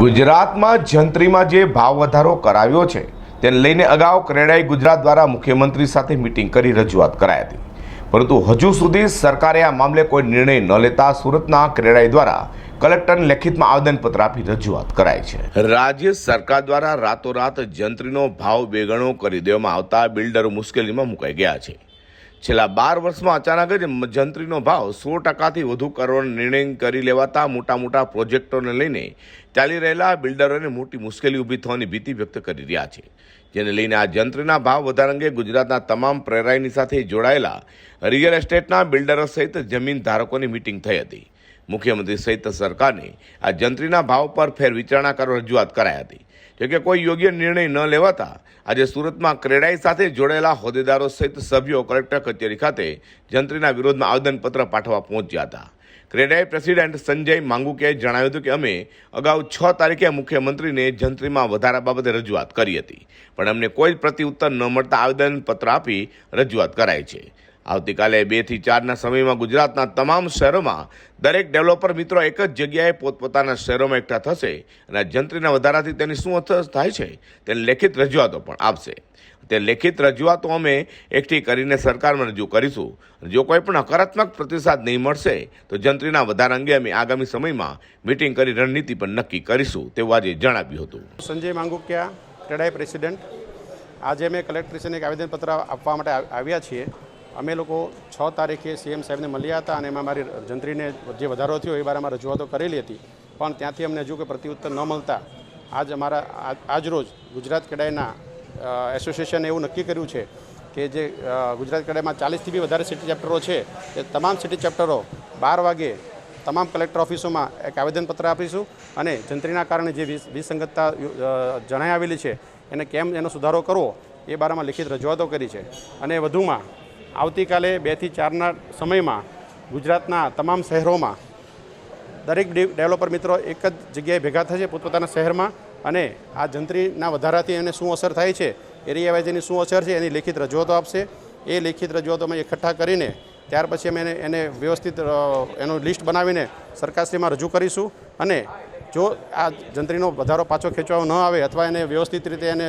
ગુજરાતમાં જંત્રીમાં જે ભાવ વધારો કરાવ્યો છે તેને લઈને અગાઉ ક્રેડાઈ ગુજરાત દ્વારા મુખ્યમંત્રી સાથે મિટિંગ કરી રજૂઆત કરાઈ હતી. પરંતુ હજુ સુધી સરકારે આ મામલે કોઈ નિર્ણય ન લેતા સુરતના ક્રેડાઈ દ્વારા કલેક્ટરને લેખિતમાં આવેદનપત્ર આપી રજૂઆત કરાઈ છે. રાજ્ય સરકાર દ્વારા રાતોરાત જંત્રીનો ભાવ બેગણો કરી દેવામાં આવતા બિલ્ડરો મુશ્કેલીમાં મુકાઈ ગયા છે. છેલ્લા બાર વર્ષમાં અચાનક જ જંત્રીનો ભાવ સો ટકાથી વધુ કરવાનો નિર્ણય કરી લેવાતા મોટા મોટા પ્રોજેક્ટોને લઈને ચાલી રહેલા બિલ્ડરોને મોટી મુશ્કેલી ઊભી થવાની ભીતિ વ્યક્ત કરી રહ્યા છે. જેને લઈને આ જંત્રીના ભાવ વધારા અંગે ગુજરાતના તમામ પ્રેરાઈની સાથે જોડાયેલા રિયલ એસ્ટેટના બિલ્ડરો સહિત જમીન ધારકોની મિટિંગ થઈ હતી. મુખ્યમંત્રી સહિત સરકારને આ જંત્રીના ભાવ પર ફેર વિચારણા કરવા રજૂઆત કરાઈ હતી. જોકે કોઈ યોગ્ય નિર્ણય ન લેવાતા આજે સુરતમાં ક્રેડાઈ સાથે જોડાયેલા હોદ્દેદારો સહિત સભ્યો કલેક્ટર કચેરી ખાતે જંત્રીના વિરોધમાં આવેદનપત્ર પાઠવવા પહોંચ્યા હતા. ક્રેડાઈ પ્રેસિડેન્ટ સંજય માંગુકિયાએ જણાવ્યું હતું કે અમે અગાઉ છ તારીખે મુખ્યમંત્રીને જંત્રીમાં વધારા બાબતે રજૂઆત કરી હતી, પણ અમને કોઈ જ ઉત્તર ન મળતા આવેદનપત્ર આપી રજૂઆત કરાઈ છે. આવતીકાલે બેથી ચારના સમયમાં ગુજરાતના તમામ શહેરોમાં દરેક ડેવલપર મિત્રો એક જ જગ્યાએ પોતપોતાના શહેરોમાં એકઠા થશે અને જંત્રીના વધારાથી તેની શું અસર થાય છે તેની લેખિત રજૂઆતો પણ આપશે. તે લેખિત રજૂઆતો અમે એકઠી કરીને સરકારમાં રજૂ કરીશું. જો કોઈ પણ હકારાત્મક પ્રતિસાદ નહીં મળશે, તો જંત્રીના વધારા અંગે અમે આગામી સમયમાં મિટિંગ કરી રણનીતિ પણ નક્કી કરીશું તેવું આજે જણાવ્યું હતું. સંજય માંગુકિયા ટેડાઈ પ્રેસિડેન્ટ. આજે અમે કલેક્ટરેશનને એક આવેદનપત્ર આપવા માટે આવ્યા છીએ. અમે લોકો છ તારીખે સીએમ સાહેબને મળ્યા હતા અને એમાં મારી જંત્રીને જે વધારો થયો એ બારામાં રજૂઆતો કરેલી હતી. પણ ત્યાંથી અમને હજુ કોઈ પ્રત્યુત્તર ન મળતા. આજ અમારા આજ- આજરોજ ગુજરાત કેડાઈના એસોસિએશને એવું નક્કી કર્યું છે કે જે ગુજરાત કેડાઈમાં ચાલીસથી બી વધારે સિટી ચેપ્ટરો છે, એ તમામ સિટી ચેપ્ટરો બાર વાગે તમામ કલેક્ટર ઓફિસોમાં એક આવેદનપત્ર આપીશું અને જંત્રીના કારણે જે વિસ- વિસંગતતા જણાઈ આવેલી છે, એને કેમ એનો સુધારો કરવો એ બારામાં લિખિત રજૂઆતો કરી છે. અને વધુમાં આવતીકાલે બેથી ચારના સમયમાં ગુજરાતના તમામ શહેરોમાં દરેક ડેવલપર મિત્રો એક જ જગ્યાએ ભેગા થશે પોતપોતાના શહેરમાં અને આ જંત્રીના વધારાથી એને શું અસર થાય છે એરિયા વાઇઝ શું અસર છે એની લેખિત રજૂઆતો આપશે. એ લેખિત રજૂઆતો અમે એકઠા કરીને ત્યાર પછી અમે એને એને વ્યવસ્થિત એનું લિસ્ટ બનાવીને સરકારશ્રીમાં રજૂ કરીશું અને જો આ જંત્રીનો વધારો પાછો ખેંચવામાં ન આવે અથવા એને વ્યવસ્થિત રીતે એને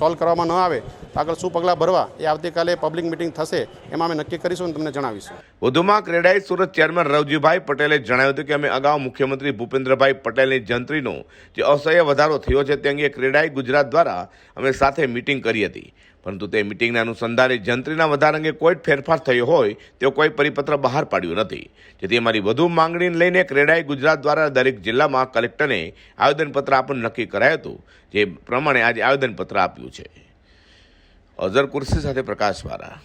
સોલ્વ કરવામાં ન આવે, તો આગળ શું પગલાં ભરવા એ આવતીકાલે પબ્લિક મિટિંગ થશે એમાં અમે નક્કી કરીશું અને તમને જણાવીશું. વધુમાં ક્રેડાઈ સુરત ચેરમેન રવજીભાઈ પટેલે જણાવ્યું હતું કે અમે અગાઉ મુખ્યમંત્રી ભૂપેન્દ્રભાઈ પટેલની જંત્રીનો જે અસહ્ય વધારો થયો છે તે અંગે ક્રેડાઈ ગુજરાત દ્વારા અમે સાથે મિટિંગ કરી હતી. પરંતુ તે મિટિંગના અનુસંધાને જંત્રીના વધારા અંગે કોઈ જ ફેરફાર થયો હોય તેવો કોઈ પરિપત્ર બહાર પાડ્યો નથી. જેથી અમારી વધુ માંગણીને લઈને ક્રેડાઈ ગુજરાત દ્વારા દરેક જિલ્લામાં કલેક્ટરને આવેદનપત્ર આપવાનું નક્કી કરાયું હતું, જે પ્રમાણે આજે આવેદનપત્ર આપ્યું છે. અઝર કુર્સી સાથે પ્રકાશવાળા